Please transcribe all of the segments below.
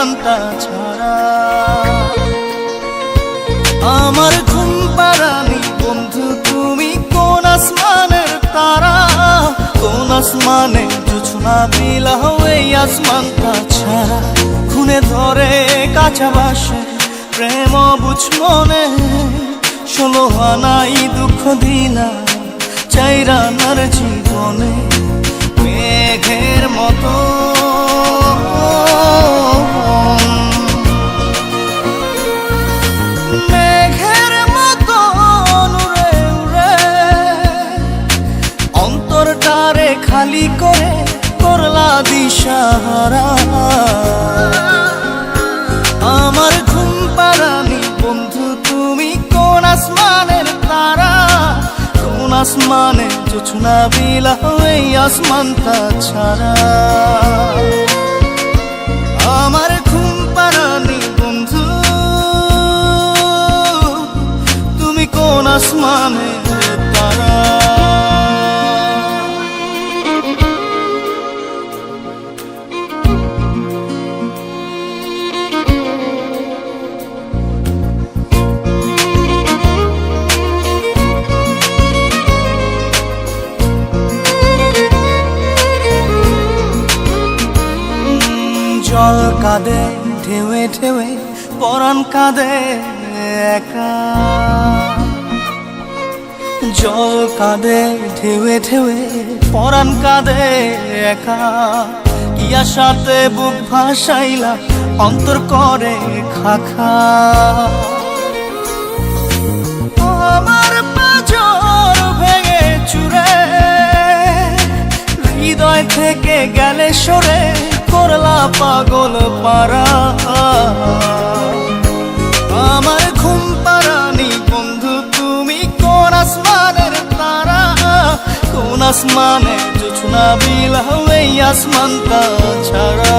আসমানটা ছাড়া। আমার ঘুম পারানি বন্ধু, তুমি কোন আসমানের তারা? কোন আসমানে জোছনা বিলাহ এই আসমানটা ছাড়া। খুনে ধরে কাঁচা প্রেম বুঝ মনে। ষোলো আনাই দুঃখ দিনা চাইরানার জীবনে। মেঘের মতো দিশাহারা আমার ঘুম পারানি বন্ধু, তুমি কোন আসমানের তারা? কোন আসমানে জোছনা বিলা এই আসমানটা ছাড়া। আমার ঘুম পারানি বন্ধু, তুমি কোন আসমানের কাঁদে ঢেউে ঢেউে পরাণ কাঁদে একা। ইয়া সাথে বুক ভাসাইলা, অন্তর করে খাখা। আমার পাজর ভেঙে চুরে, হৃদয় থেকে গেলে সরে, করলা পাগল পারা আসমানে জোছনা বিলা এই আসমানটা ছাড়া।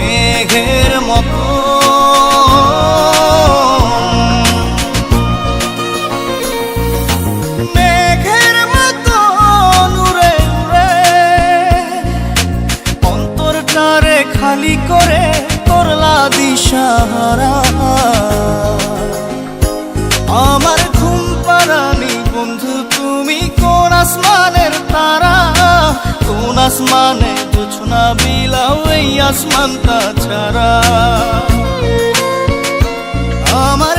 মেঘের মতো মেঘের মতো উড়ে উড়ে। অন্তরটারে খালি করে করলা দিশাহারা। আমার ঘুম পারানি বন্ধু, তুমি কোন আসমানের কোন আসমানে না বিলাও এই আসমানটা ছাড়া। আমার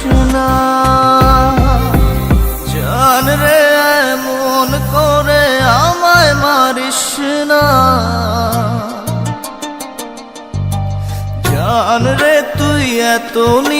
তুই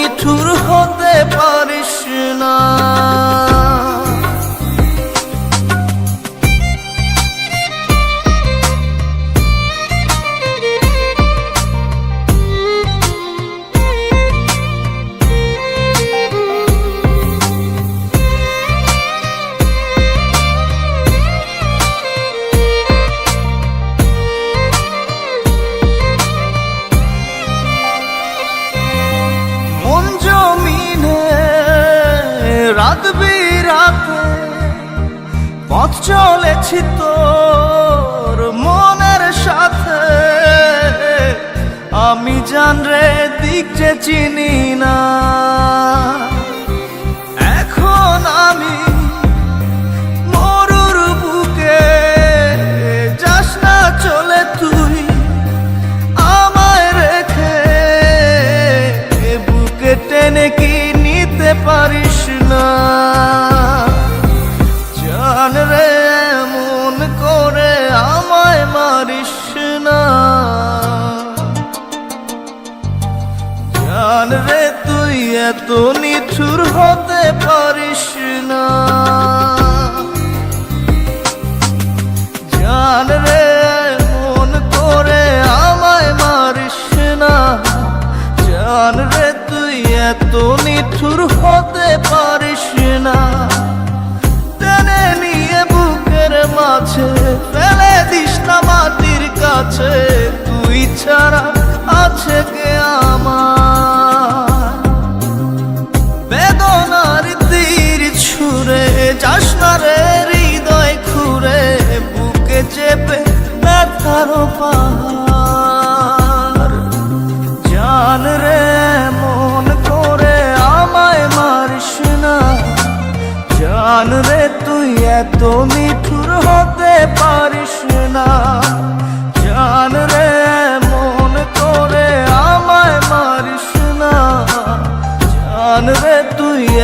আছে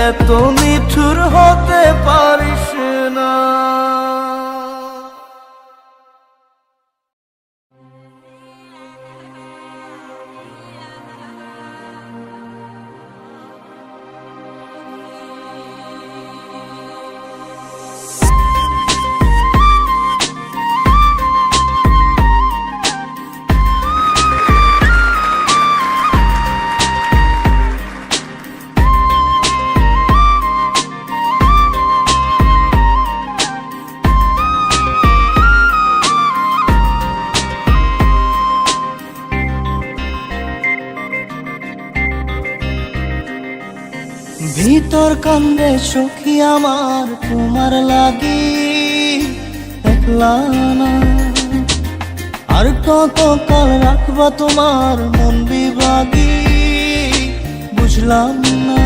এত নিঠুর হতে আমার তোমার লাগি একলা আর কত কাল রাখবা তোমার মন বিভাগী, বুঝলাম না।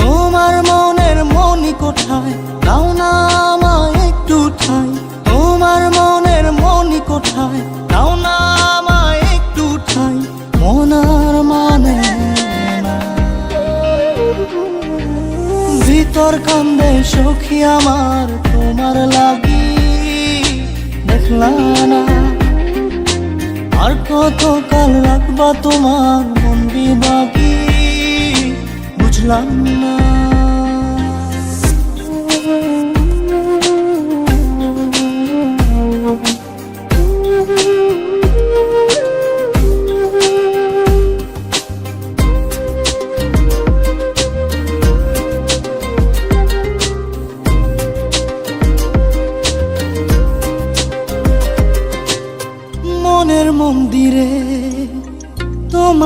তোমার মনের মনি কোঠায় দাও না আমায় একটু ঠাই। তোমার মনের মনি কোঠায় ভিতর কান্দে সখী আমার, তোমার লাগি দেখলা না। আর কত কাল রাখবা তোমার, মন বাকি বুঝলাম না।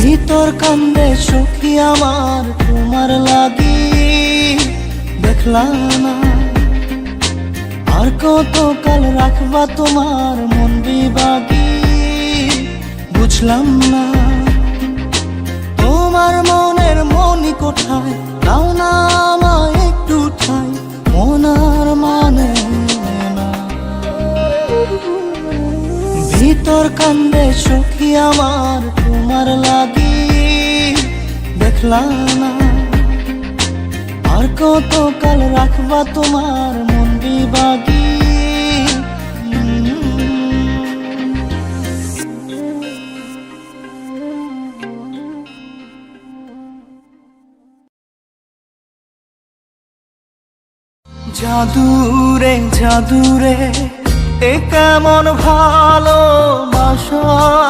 ভিতর কান্দে সখী আমার তোমার লাগি। দেখলা না। আর কত কাল রাখবা তোমার মন বিবাগী বুঝলাম না। তোমার মনের মনি কোঠায় দাও না আমায় একটু ঠাই। মনার মানে ভিতর কান্দে সখী আমার তোমার লাগি দেখলা না। আর কত কাল রাখবা তোমার মন বিবাগী জাদুরে জাদুরে, এ কেমন ভালোবাসা। জাদুরে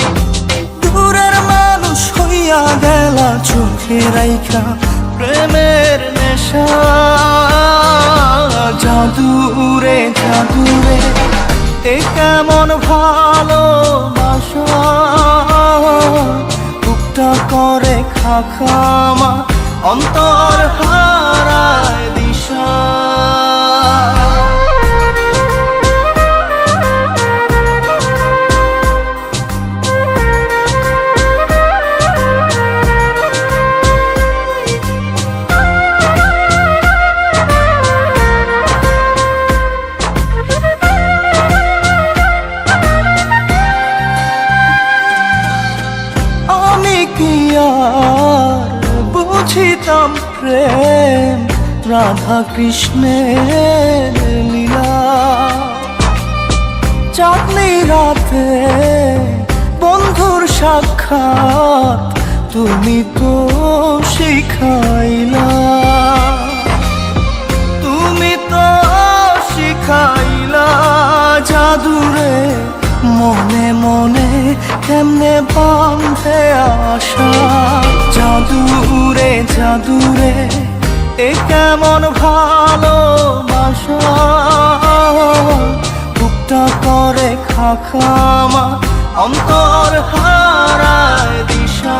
গেলা চোখে রাইখা প্রেমের নেশা। জাদুরে জাদুরে, এ কেমন ভালোবাসা। টুকটা করে খাখামা অন্তর হারায় কৃষ্ণের লীলা। চাঁদনি রাতে বন্ধুর সাক্ষাৎ তুমি তো শিখাইলা। তুমি তো শিখাইলা জাদুরে মনে মনে কেমনে বাঁধে আশা জাদুরে জাদুরে এ কেমন ভালোবাসা বুকটা করে খাখামা অন্তর হারায় দিশা।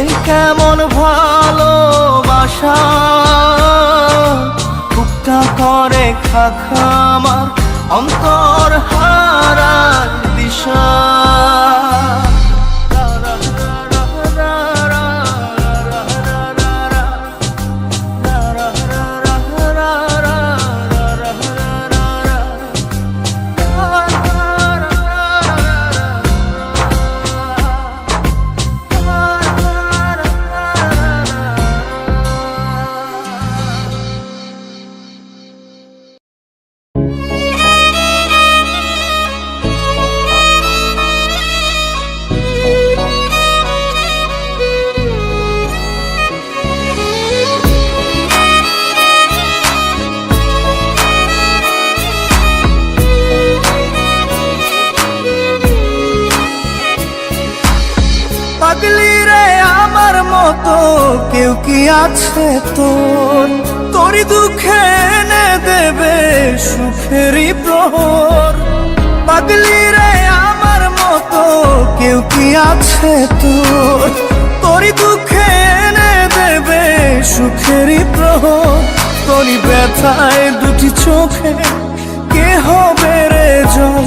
এই কেমন ভালোবাসা? টুকটা করে খাখামার অন্তর হারা দিশা। কেউ কি আছে তোর? তোরই দুঃখে এনে দেবে সুখেরই প্রহর। পাগলি রে আমার মতো কেউ কি আছে তোর? তোরই দুঃখে এনে দেবে সুখেরই প্রহর। তোরই ব্যথায় দুটি চোখে কে হবে রে জল?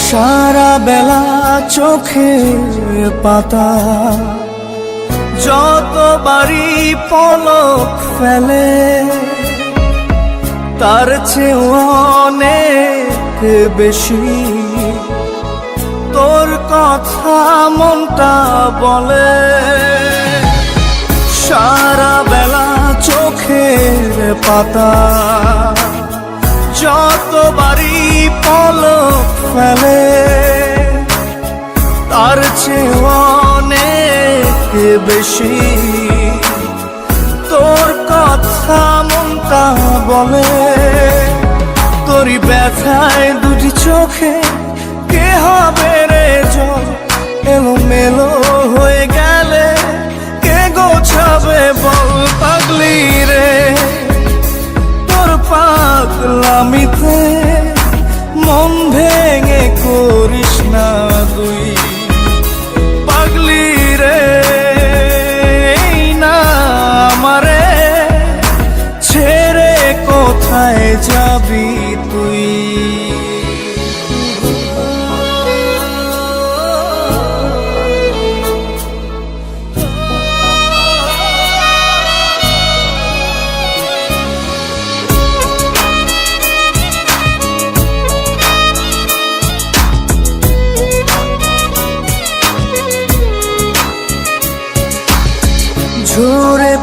সারা বেলা চোখে পাতা যতবারই পলক ফেলে তার চেয়ে অনেক বেশি কথা মনটা বলে। সারা বেলা চোখের পাতা। যতবারই পলক ফেলে, তার চেয়ে অনেক বেশি। তোর কথা মনটা বলে, তোরই ব্যথায় দুটি চোখে কে হবে জল এলো মেলো হয়ে গেলে কে গোছাবে বল পাগলি রে? তোর পাগলামিতে মন ভেঙে করিস না তুই।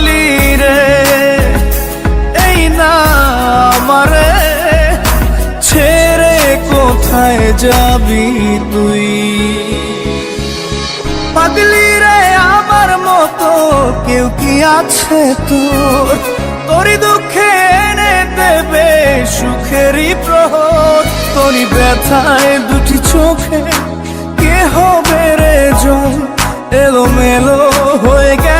পাগলি রে, এই না আমারে, ছেড়ে কোথায় যাবি তুই? পাগলি রে আমার মতো কেউ কি আছে তোর? তোরই দুঃখে এনে দেবে সুখেরই প্রহর। তোরই ব্যথায় দুটি চোখে কে হবে রে জল এলো মেলো হয়ে গেলে